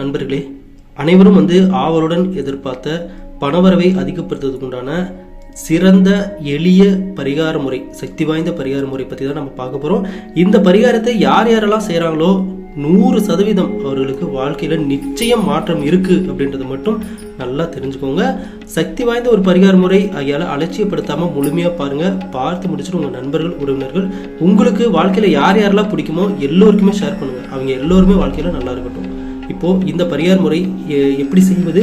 நண்பர்களே அனைவரும் வந்து ஆவலுடன் எதிர்பார்த்த பணவரவை அதிகப்படுத்துவதற்கு உண்டான சிறந்த எளிய பரிகார முறை சக்தி வாய்ந்த பரிகார முறை பற்றி தான் நம்ம பார்க்க போகிறோம் இந்த பரிகாரத்தை யார் யாரெல்லாம் செய்கிறாங்களோ நூறு சதவீதம் அவர்களுக்கு வாழ்க்கையில் நிச்சயம் மாற்றம் இருக்குது அப்படின்றத மட்டும் நல்லா தெரிஞ்சுக்கோங்க. சக்தி வாய்ந்த ஒரு பரிகார முறை ஆகியால் அலட்சியப்படுத்தாமல் முழுமையாக பாருங்கள் பார்த்து முடிச்சுட்டு உங்கள் நண்பர்கள் உறவினர்கள் உங்களுக்கு வாழ்க்கையில் யார் யாரெல்லாம் பிடிக்குமோ எல்லோருக்குமே ஷேர் பண்ணுங்கள் அவங்க எல்லோருமே வாழ்க்கையில் நல்லா இருக்கட்டும். இப்போது இந்த பரிகார முறை எப்படி செய்வது?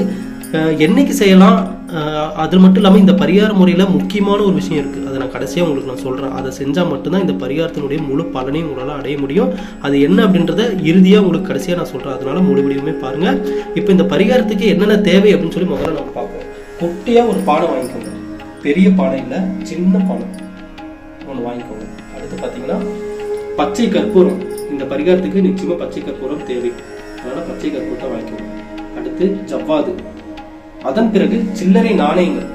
என்னைக்கு செய்யலாம்? அது மட்டும் இல்லாமல் இந்த பரிகார முறையில் முக்கியமான ஒரு விஷயம் இருக்குது அதை நான் கடைசியாக உங்களுக்கு நான் சொல்கிறேன் அதை செஞ்சால் மட்டும்தான் இந்த பரிகாரத்தினுடைய முழு பலனையும் உங்களால் அடைய முடியும். அது என்ன அப்படின்றத இறுதியாக உங்களுக்கு கடைசியாக நான் சொல்கிறேன் அதனால் முழு முடிவுமே பாருங்கள் இப்போ இந்த பரிகாரத்துக்கு என்னென்ன தேவை அப்படின்னு சொல்லி முதல்ல நம்ம பார்ப்போம். குட்டியாக ஒரு பானை வாங்கிக்கோங்க. பெரிய பானை இல்லை சின்ன பானை ஒன்று வாங்கிக்கோங்க. அடுத்து பார்த்தீங்கன்னா பச்சை கற்பூரம். இந்த பரிகாரத்துக்கு நிச்சயமாக பச்சை கற்பூரம் தேவை. அதனால் பச்சை கற்பூரத்தை வாங்கிக்கோங்க அடுத்து ஜவ்வாது. அதன் பிறகு சில்லறை நாணயங்கள்.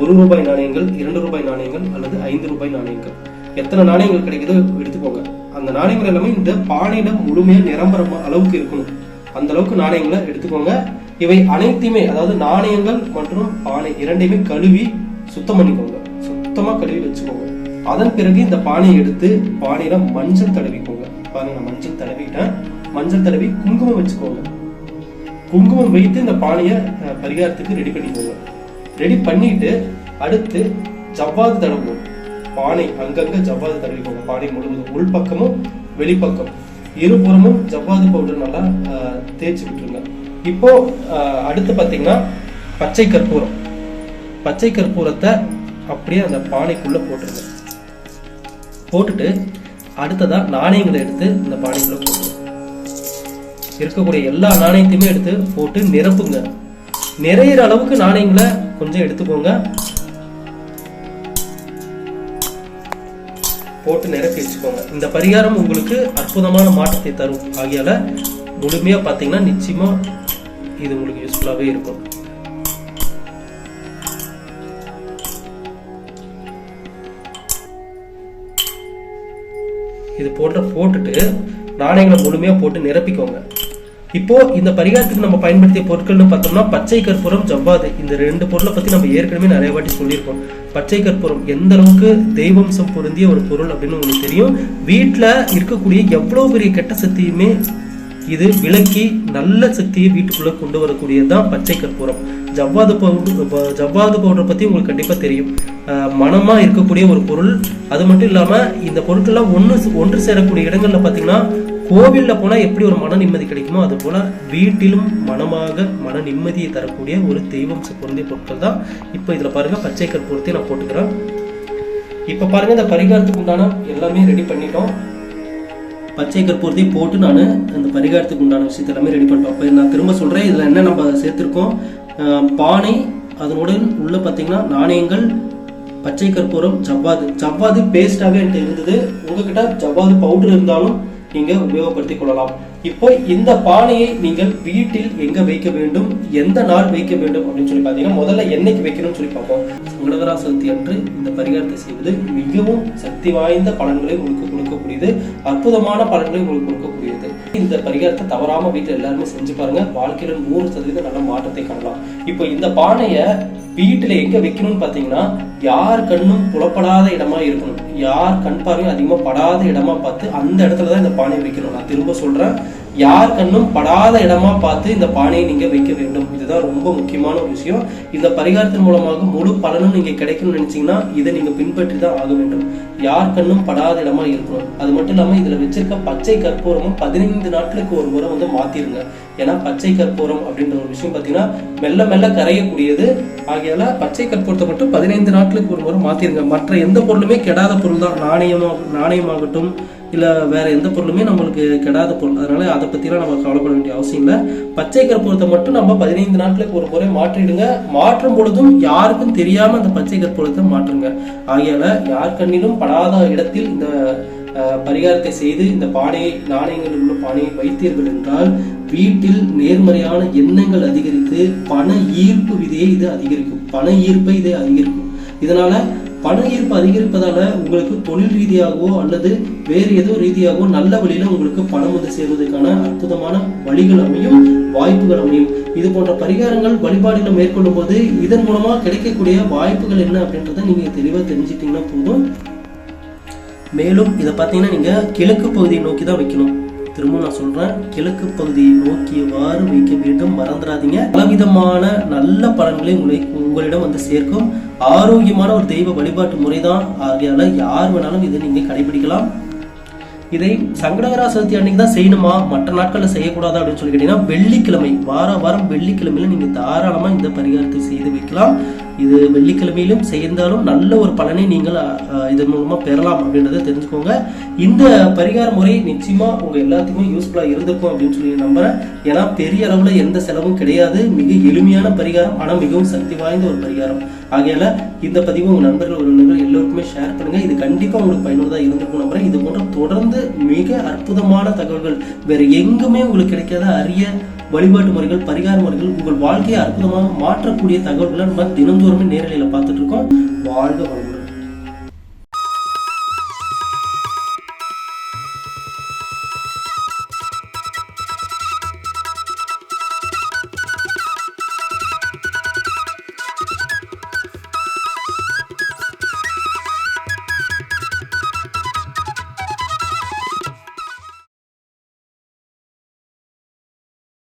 ஒரு ரூபாய் நாணயங்கள் இரண்டு ரூபாய் நாணயங்கள் அல்லது ஐந்து ரூபாய் நாணயங்கள். எத்தனை நாணயங்கள் கிடைக்குதோ எடுத்துக்கோங்க. அந்த நாணயங்கள் எல்லாமே இந்த பானையில முழுமையாக நிரம்புற அளவுக்கு இருக்கணும். அந்த அளவுக்கு நாணயங்களை எடுத்துக்கோங்க. இவை அனைத்தையுமே அதாவது நாணயங்கள் மற்றும் பானை இரண்டையுமே கழுவி சுத்தம் பண்ணிக்கோங்க. சுத்தமா கழுவி வச்சுக்கோங்க. அதன் பிறகு இந்த பானையை எடுத்து பானையில மஞ்சள் தடவிக்கோங்க. பாருங்க நான் மஞ்சள் தடவிட்டேன். மஞ்சள் தடவி குங்குமம் வச்சுக்கோங்க. குங்குமம் வைத்து இந்த பானையை பரிகாரத்துக்கு ரெடி பண்ணிக்கோங்க. ரெடி பண்ணிட்டு அடுத்து ஜவ்வாது தடவுவோம். பானை அங்கங்க ஜவ்வாது தடவிக்கோங்க. பானை முழுவதும் உள்பக்கமும் வெளிப்பக்கம் இருபுறமும் ஜவ்வாது பவுடர் நல்லா தேய்ச்சி விட்டுருங்க. இப்போ அடுத்து பார்த்தீங்கன்னா பச்சை கற்பூரம். பச்சை கற்பூரத்தை அப்படியே அந்த பானைக்குள்ளே போட்டுருங்க. போட்டுட்டு அடுத்ததாக நாணயங்களை எடுத்து இந்த பானைக்குள்ளே போட்டுருங்க. இருக்கக்கூடிய எல்லா நாணயத்தையுமே எடுத்து போட்டு நிரப்புங்க. நிறையிற அளவுக்கு நாணயங்களை கொஞ்சம் எடுத்துக்கோங்க போட்டு நிரப்பி வச்சுக்கோங்க. இந்த பரிகாரம் உங்களுக்கு அற்புதமான மாற்றத்தை தரும். ஆகியால முழுமையாக பார்த்தீங்கன்னா நிச்சயமாக இது உங்களுக்கு யூஸ்ஃபுல்லாகவே இருக்கும். இது போன்ற போட்டுட்டு நாணயங்களை முழுமையாக போட்டு நிரப்பிக்கோங்க. இப்போ இந்த பரிகாரத்துக்கு நம்ம பயன்படுத்திய பொருட்கள்னு பார்த்தோம்னா பச்சை கற்பூரம் ஜவ்வாது. இந்த ரெண்டு பொருளை பத்தி நம்ம ஏற்கனவே நிறைய வாட்டி சொல்லியிருக்கோம். பச்சை கற்பூரம் எந்த அளவுக்கு தெய்வம்சம் பொருந்திய ஒரு பொருள் அப்படின்னு உங்களுக்கு தெரியும். வீட்டில் இருக்கக்கூடிய எவ்வளவு பெரிய கெட்ட சக்தியுமே இது விலக்கி நல்ல சக்தியை வீட்டுக்குள்ளே கொண்டு வரக்கூடியது தான் பச்சை கற்பூரம். ஜவ்வாது பவுடர் ஜவ்வாது பவுடர் பத்தி உங்களுக்கு கண்டிப்பா தெரியும். அஹ் இருக்கக்கூடிய ஒரு பொருள். அது மட்டும் இல்லாம இந்த பொருட்கள்லாம் ஒன்று ஒன்று சேரக்கூடிய இடங்கள்ல பார்த்தீங்கன்னா கோவிலில் போனால் எப்படி ஒரு மன நிம்மதி கிடைக்குமோ அது போல் வீட்டிலும் மனமாக மன நிம்மதியை தரக்கூடிய ஒரு தெய்வம் பொருந்திய பொருட்கள் தான். இப்போ இதில் பாருங்க பச்சை கற்பூரத்தை நான் போட்டுக்கிறேன். இப்போ பாருங்க இந்த பரிகாரத்துக்கு உண்டான எல்லாமே ரெடி பண்ணிட்டோம். பச்சை கற்பூரத்தை போட்டு நான் அந்த பரிகாரத்துக்கு உண்டான விஷயத்தை எல்லாமே ரெடி பண்ணிட்டோம். இப்போ நான் திரும்ப சொல்கிறேன் இதில் என்ன நம்ம சேர்த்துருக்கோம்? பானை அதனுடன் உள்ள பார்த்தீங்கன்னா நாணயங்கள் பச்சை கற்பூரம் ஜவ்வாது ஜவ்வாது பேஸ்டாகவே என்கிட்ட இருந்தது. உங்ககிட்ட ஜவ்வாது பவுடர் இருந்தாலும் நீங்கள் உபயோகப்படுத்திக் கொள்ளலாம். இப்போ இந்த பானையை நீங்கள் வீட்டில் எங்க வைக்க வேண்டும்? எந்த நாள் வைக்க வேண்டும் அப்படின்னு சொல்லி பார்த்தீங்கன்னா முதல்ல என்னைக்கு வைக்கணும்னு சொல்லி பார்ப்போம். உலகரா சதுர்த்தி அன்று இந்த பரிகாரத்தை செய்வது மிகவும் சக்தி வாய்ந்த பலன்களை உங்களுக்கு கொடுக்கக்கூடியது அற்புதமான பலன்களை உங்களுக்கு கொடுக்கக்கூடியது. இந்த பரிகாரத்தை தவறாம வீட்டில் எல்லாருமே செஞ்சு பாருங்க. வாழ்க்கையில நூறு சதவீதம் நல்ல மாற்றத்தை காணலாம். இப்போ இந்த பானையை வீட்டுல எங்க வைக்கணும்னு பாத்தீங்கன்னா யார் கண்ணும் புலப்படாத இடமா இருக்கணும். யார் கண் பார்வையும் அதிகமா படாத இடமா பார்த்து அந்த இடத்துல தான் இந்த பானையை வைக்கணும். நான் திரும்ப சொல்றேன். யார் கண்ணும் படாத இடமா பார்த்து இந்த பானையை நீங்க வைக்க வேண்டும். இதுதான் ரொம்ப முக்கியமான ஒரு விஷயம். இந்த பரிகாரத்தின் மூலமாக முழு பலனும் நீங்க கிடைக்கும்னு நினைச்சீங்கன்னா இதை நீங்க பின்பற்றி தான் ஆக வேண்டும். யார் கண்ணும் படாத இடமா இருக்கணும். அது மட்டும் இல்லாம இதுல வச்சிருக்க பச்சை கற்பூரமும் பதினைந்து நாட்களுக்கு ஒரு முறை வந்து மாத்திருங்க. ஏன்னா பச்சை கற்பூரம் அப்படின்ற ஒரு விஷயம் பாத்தீங்கன்னா மெல்ல மெல்ல கரையக்கூடியது. ஆகையால பச்சை கற்பூரத்தை மட்டும் பதினைந்து நாட்களுக்கு ஒரு முறை மாத்திருங்க. மற்ற எந்த பொருளுமே கெடாத பொருள் தான் நாணயமா நாணயமாகட்டும் இல்லை வேறு எந்த பொருளுமே நம்மளுக்கு கெடாத பொருள். அதனால் அதை பற்றிலாம் நம்ம கவலைப்பட வேண்டிய அவசியம் இல்லை. பச்சை கற்பூரத்தை மட்டும் நம்ம பதினைந்து நாட்களுக்கு ஒரு முறை மாற்றிடுங்க. மாற்றும் பொழுதும் யாருக்கும் தெரியாமல் அந்த பச்சை கற்பூரத்தை மாற்றுங்க. ஆகையால் யார் கண்ணிலும் படாத இடத்தில் இந்த பரிகாரத்தை செய்து இந்த பானையை நாணயங்கள் உள்ள பானையை வைத்தீர்கள் என்றால் வீட்டில் நேர்மறையான எண்ணங்கள் அதிகரித்து பண ஈர்ப்பு விதியை இது அதிகரிக்கும். பண ஈர்ப்பை இதை அதிகரிக்கும். இதனால பண ஈர்ப்பு அதிகரிப்பதால உங்களுக்கு தொழில் ரீதியாகவோ அல்லது வேறு ஏதோ ரீதியாகவோ நல்ல வழியில உங்களுக்கு பணம் வந்து சேர்வதற்கான அற்புதமான வழிகள் அமையும் வாய்ப்புகள் அமையும். இது போன்ற பரிகாரங்கள் வழிபாடுகளை மேற்கொள்ளும் போது இதன் மூலமா கிடைக்கக்கூடிய வாய்ப்புகள் என்ன அப்படின்றத நீங்க தெளிவா தெரிஞ்சுட்டீங்கன்னா போதும். மேலும் இதை பார்த்தீங்கன்னா நீங்க கிழக்கு பகுதியை நோக்கி தான் வைக்கணும். திரும்ப நான் சொல்றேன் கிழக்கு பகுதியை நோக்கியவாறு வைக்க வேண்டும் மறந்துடாதீங்க. பலவிதமான நல்ல பலன்களை உங்களை உங்களிடம் வந்து சேர்க்கும். ஆரோக்கியமான ஒரு தெய்வ வழிபாட்டு முறைதான். ஆகையால யார் வேணாலும் இதை நீங்கள் கடைபிடிக்கலாம். இதை சங்கடகரா சதுர்த்தி அன்னைக்கு தான் செய்யணுமா? மற்ற நாட்களில் செய்யக்கூடாது அப்படின்னு சொல்லி கேட்டீங்கன்னா வெள்ளிக்கிழமை வார வாரம் வெள்ளிக்கிழமையில நீங்க தாராளமாக இந்த பரிகாரத்தை செய்து வைக்கலாம். இது வெள்ளிக்கிழமையிலும் செய்தாலும் நல்ல ஒரு பலனை நீங்கள் இதன் மூலமா பெறலாம் அப்படின்றத தெரிஞ்சுக்கோங்க. இந்த பரிகார முறை நிச்சயமா உங்கள் எல்லாத்துக்குமே யூஸ்ஃபுல்லா இருந்திருக்கும் அப்படின்னு சொல்லி நம்புகிறேன் ஏன்னா பெரிய அளவுல எந்த செலவும் கிடையாது. மிக எளிமையான பரிகாரம் ஆனால் மிகவும் சக்தி வாய்ந்த ஒரு பரிகாரம். ஆகையால் இந்த பதிவு உங்கள் நண்பர்கள் உறவினர்கள் எல்லோருக்குமே ஷேர் பண்ணுங்க. இது கண்டிப்பா உங்களுக்கு பயனுள்ளதா இருந்திருக்கும் நம்புகிறேன் இது போன்ற தொடர்ந்து மிக அற்புதமான தகவல்கள் வேற எங்குமே உங்களுக்கு கிடைக்காத அரிய வழிபாட்டு முறைகள் பரிகார முறைகள் உங்கள் வாழ்க்கையை அற்புதமாக மாற்றக்கூடிய தகவல்களை நம்ம தினந்தோறுமே நேரலையில் பார்த்துட்டு இருக்கோம். வாழ்க வளமுடன்.